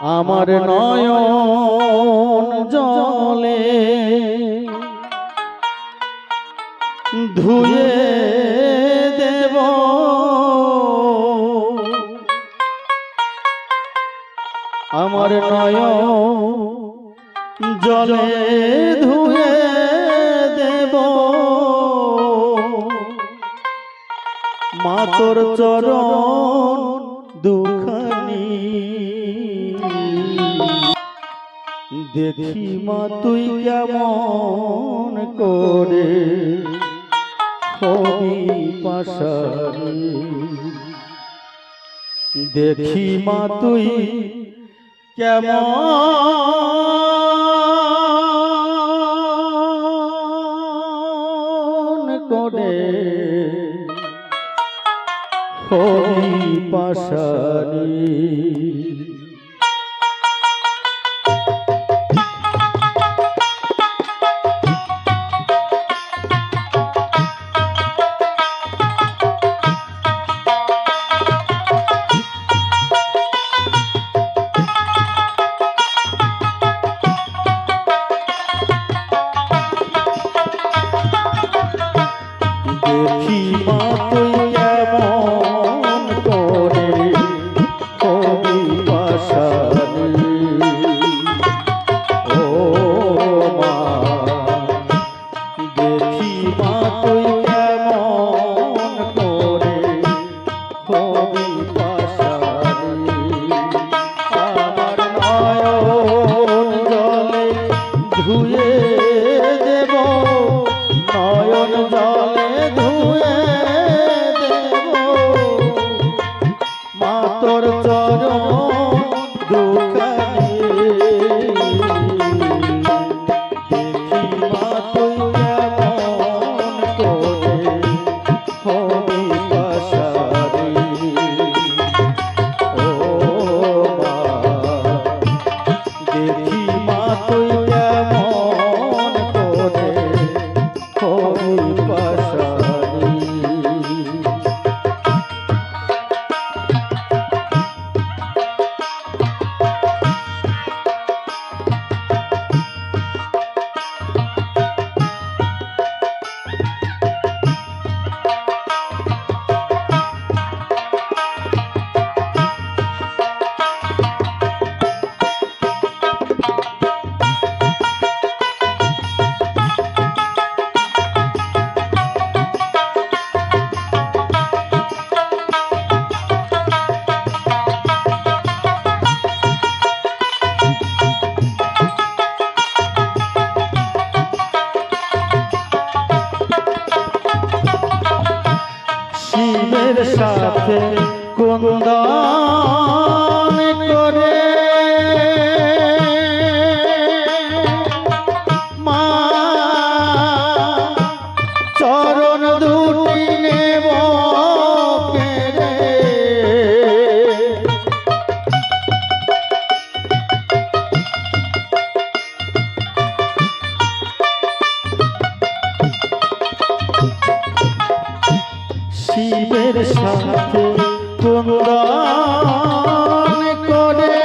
আমার নয়ন জলে ধুয়ে দেব। আমার নয়ন জলে ধুয়ে দেব। মাতর চরণ দুখানি দেখি মা তুই কেমন করে হবি পাশারি? দেখি মা তুই কেমন করে হবি পাশারি? সাথে কুন্দন শিবের সাথে কুন্দন করে।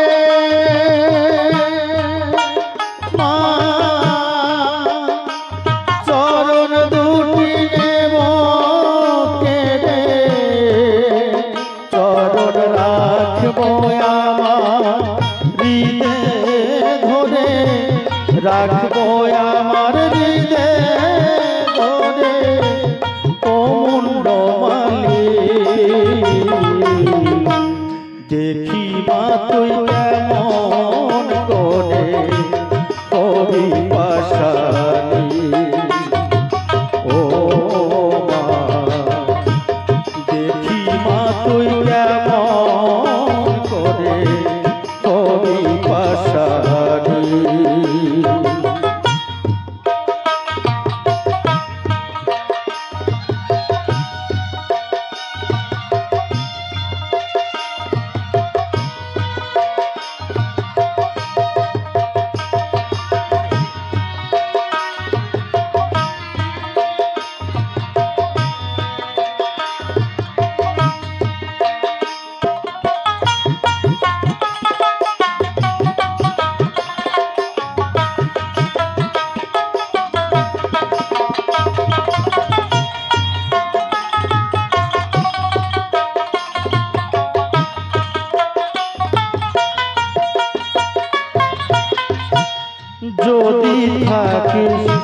চরণ দুটি চরণ রাখব আমার হৃদে ধরে। রাখব আমার হৃদে মা থাকে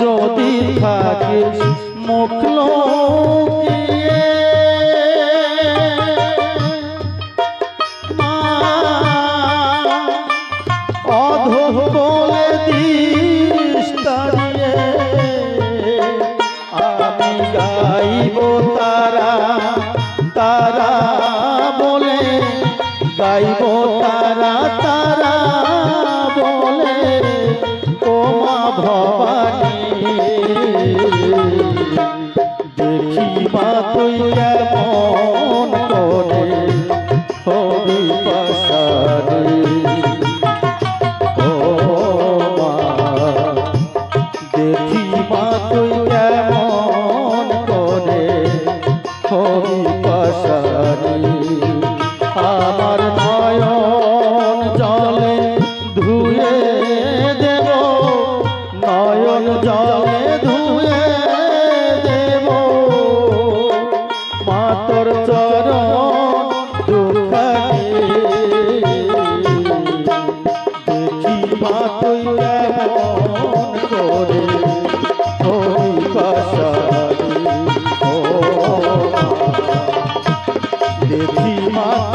যদি থাকে মুখল অধ তারা তারা বলে। তারা তারা বলে। তোমা ভবানী দেখি বা তুই